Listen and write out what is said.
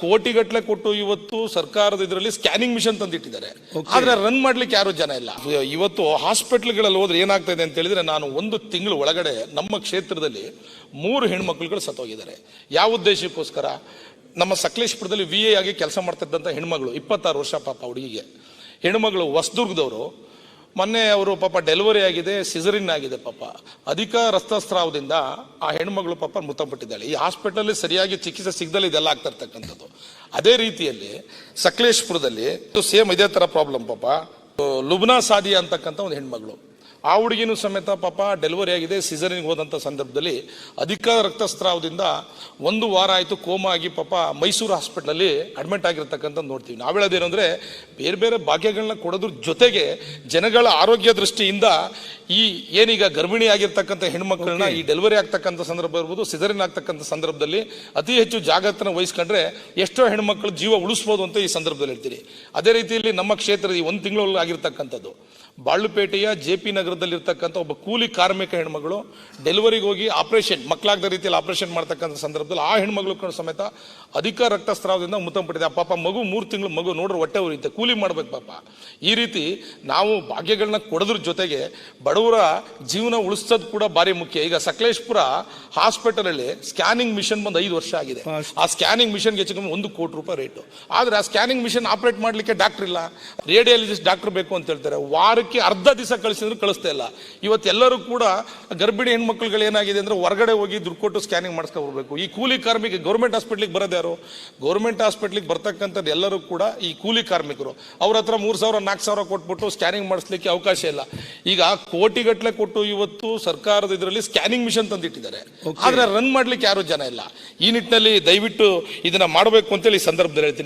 ಕೋಟಿಗಟ್ಟಲೆ ಕೊಟ್ಟು ಇವತ್ತು ಸರ್ಕಾರದ ಇದರಲ್ಲಿ ಸ್ಕ್ಯಾನಿಂಗ್ ಮಿಷನ್ ತಂದಿಟ್ಟಿದ್ದಾರೆ. ಆದ್ರೆ ರನ್ ಮಾಡ್ಲಿಕ್ಕೆ ಯಾರು ಜನ ಇಲ್ಲ. ಇವತ್ತು ಹಾಸ್ಪಿಟಲ್ಗಳಲ್ಲಿ ಹೋದ್ರೆ ಏನಾಗ್ತಾ ಇದೆ ಅಂತ ಹೇಳಿದ್ರೆ ನಾನು ಒಂದು ತಿಂಗಳು ಒಳಗಡೆ ನಮ್ಮ ಕ್ಷೇತ್ರದಲ್ಲಿ ಮೂರು ಹೆಣ್ಮಕ್ಳುಗಳು ಸತ್ತೋಗಿದ್ದಾರೆ. ಯಾವ ಉದ್ದೇಶಕ್ಕೋಸ್ಕರ? ನಮ್ಮ ಸಕಲೇಶ್ಪುರದಲ್ಲಿ ವಿ ಎ ಆಗಿ ಕೆಲಸ ಮಾಡ್ತಿದ್ದಂಥ ಹೆಣ್ಮಗಳು ಇಪ್ಪತ್ತಾರು ವರ್ಷ ಪಾಪ ಹುಡುಗಿಗೆ. ಹೆಣ್ಮಗಳು ಹೊಸದುರ್ಗದವರು ಮೊನ್ನೆ ಅವರು ಪಾಪ ಡೆಲಿವರಿ ಆಗಿದೆ ಸಿಸರಿನ್ ಆಗಿದೆ ಪಾಪ. ಅಧಿಕ ರಕ್ತಸ್ರಾವದಿಂದ ಆ ಹೆಣ್ಮಗಳು ಪಾಪ ಮೃತಪಟ್ಟಿದ್ದಾಳೆ. ಈ ಹಾಸ್ಪಿಟಲ್ ಸರಿಯಾಗಿ ಚಿಕಿತ್ಸೆ ಸಿಗದಲ್ಲಿ ಇದೆಲ್ಲ ಆಗ್ತಾ ಇರ್ತಕ್ಕಂಥದ್ದು. ಅದೇ ರೀತಿಯಲ್ಲಿ ಸಕಲೇಶ್ಪುರದಲ್ಲಿ ಸೇಮ್ ಇದೇ ಥರ ಪ್ರಾಬ್ಲಮ್ ಪಾಪ. ಲುಬ್ನಾ ಸಾದಿ ಅಂತಕ್ಕಂಥ ಒಂದು ಹೆಣ್ಮಗಳು. ಆ ಹುಡುಗಿನೂ ಸಮೇತ ಪಾಪ ಡೆಲಿವರಿ ಆಗಿದೆ ಸಿಸರಿನ್ ಹೋದಂಥ ಸಂದರ್ಭದಲ್ಲಿ ಅಧಿಕ ರಕ್ತಸ್ರಾವದಿಂದ ಒಂದು ವಾರ ಆಯಿತು ಕೋಮಾ ಆಗಿ ಪಾಪ ಮೈಸೂರು ಹಾಸ್ಪಿಟ್ಲಲ್ಲಿ ಅಡ್ಮಿಟ್ ಆಗಿರ್ತಕ್ಕಂಥ ನೋಡ್ತೀವಿ. ನಾವು ಹೇಳೋದೇನು ಅಂದರೆ ಬೇರೆ ಬೇರೆ ಭಾಗ್ಯಗಳನ್ನ ಕೊಡೋದ್ರ ಜೊತೆಗೆ ಜನಗಳ ಆರೋಗ್ಯ ದೃಷ್ಟಿಯಿಂದ ಈ ಏನೀಗ ಗರ್ಭಿಣಿ ಆಗಿರ್ತಕ್ಕಂಥ ಹೆಣ್ಮಕ್ಳನ್ನ ಈ ಡೆಲಿವರಿ ಆಗ್ತಕ್ಕಂಥ ಸಂದರ್ಭ ಇರ್ಬೋದು ಸಿಸರಿನ್ ಆಗ್ತಕ್ಕಂಥ ಸಂದರ್ಭದಲ್ಲಿ ಅತಿ ಹೆಚ್ಚು ಜಾಗ್ರತನ ವಹಿಸ್ಕೊಂಡ್ರೆ ಎಷ್ಟೋ ಹೆಣ್ಮಕ್ಳು ಜೀವ ಉಳಿಸ್ಬೋದು ಅಂತ ಈ ಸಂದರ್ಭದಲ್ಲಿ ಹೇಳ್ತೀನಿ. ಅದೇ ರೀತಿಯಲ್ಲಿ ನಮ್ಮ ಕ್ಷೇತ್ರದ ಈ ಒಂದು ತಿಂಗಳಲ್ಲಿ ಆಗಿರ್ತಕ್ಕಂಥದ್ದು ಬಾಳುಪೇಟೆಯ ಜೆ ಪಿ ನಗರದಲ್ಲಿರ್ತಕ್ಕಂಥ ಒಬ್ಬ ಕೂಲಿ ಕಾರ್ಮಿಕ ಹೆಣ್ಮಗಳು ಡೆಲಿವರಿಗೆ ಹೋಗಿ ಆಪರೇಷನ್ ಮಕ್ಕಳಾಗದ ರೀತಿಯಲ್ಲಿ ಆಪರೇಷನ್ ಮಾಡ್ತಕ್ಕಂಥ ಸಂದರ್ಭದಲ್ಲಿ ಆ ಹೆಣ್ಮಗಳು ಸಮೇತ ಅಧಿಕ ರಕ್ತಸ್ರಾವದಿಂದ ಮೃತಪಟ್ಟಿದೆ ಆ ಪಾಪ ಮಗು ಮೂರು ತಿಂಗಳು ಮಗು ನೋಡ್ರೆ ಹೊಟ್ಟೆ ಉರಿಯುತ್ತೆ. ಕೂಲಿ ಮಾಡ್ಬೇಕು ಪಾಪ. ಈ ರೀತಿ ನಾವು ಭಾಗ್ಯಗಳನ್ನ ಕೊಡೋದ್ರ ಜೊತೆಗೆ ಬಡವರ ಜೀವನ ಉಳಿಸೋದು ಕೂಡ ಭಾರಿ ಮುಖ್ಯ. ಈಗ ಸಕಲೇಶ್ಪುರ ಹಾಸ್ಪಿಟಲಲ್ಲಿ ಸ್ಕ್ಯಾನಿಂಗ್ ಮಿಷನ್ ಬಂದು ಐದು ವರ್ಷ ಆಗಿದೆ. ಆ ಸ್ಕ್ಯಾನಿಂಗ್ ಮಿಷನ್ಗೆ ಹೆಚ್ಚು ಕಮ್ಮಿ ಒಂದು ಕೋಟಿ ರೂಪಾಯಿ ರೇಟು. ಆದ್ರೆ ಆ ಸ್ಕ್ಯಾನಿಂಗ್ ಮಿಷನ್ ಆಪರೇಟ್ ಮಾಡ್ಲಿಕ್ಕೆ ಡಾಕ್ಟರ್ ಇಲ್ಲ. ರೇಡಿಯಾಲಜಿಸ್ಟ್ ಡಾಕ್ಟರ್ ಬೇಕು ಅಂತ ಹೇಳ್ತಾರೆ. ವಾರಕ್ಕೆ ಅರ್ಧ ದಿವಸ ಕಳಿಸಿದ್ರು ಕಳಿಸ್ತಾ ಇಲ್ಲ. ಇವತ್ತೆಲ್ಲರೂ ಕೂಡ ಗರ್ಭಿಣಿ ಹೆಣ್ಮಕ್ಳುಗಳು ಏನಾಗಿದೆ ಅಂದ್ರೆ ಹೊರಗಡೆ ಹೋಗಿ ದುಡ್ಡು ಕೊಟ್ಟು ಸ್ಕ್ಯಾನಿಂಗ್ ಮಾಡಿಸ್ಕೊಬರ್ಬೇಕು ಈ ಕೂಲಿ ಕಾರ್ಮಿಕ ಗೌರ್ಮೆಂಟ್ ಹಾಸ್ಪಿಟ್ಲಿಗೆ ಬರೋದ್ಯಾರು ಗೌರ್ಮೆಂಟ್ ಹಾಸ್ಪಿಟ್ಲಿಗೆ ಬರ್ತಕ್ಕಂಥದ್ದು ಎಲ್ಲರೂ ಕೂಡ ಈ ಕೂಲಿ ಕಾರ್ಮಿಕರು. ಅವ್ರ ಹತ್ರ ಮೂರು ಸಾವಿರ ನಾಲ್ಕು ಸಾವಿರ ಕೊಟ್ಬಿಟ್ಟು ಸ್ಕ್ಯಾನಿಂಗ್ ಮಾಡಿಸ್ಲಿಕ್ಕೆ ಅವಕಾಶ ಇಲ್ಲ. ಈಗ ಕೋಟಿಗಟ್ಟಲೆ ಕೊಟ್ಟು ಇವತ್ತು ಸರ್ಕಾರದ ಇದರಲ್ಲಿ ಸ್ಕ್ಯಾನಿಂಗ್ ಮಿಷನ್ ತಂದಿಟ್ಟಿದ್ದಾರೆ. ಆದರೆ ರನ್ ಮಾಡ್ಲಿಕ್ಕೆ ಯಾರು ಜನ ಇಲ್ಲ. ಈ ನಿಟ್ಟಿನಲ್ಲಿ ದಯವಿಟ್ಟು ಇದನ್ನ ಮಾಡಬೇಕು ಅಂತೇಳಿ ಈ ಸಂದರ್ಭದಲ್ಲಿ ಹೇಳ್ತೀನಿ.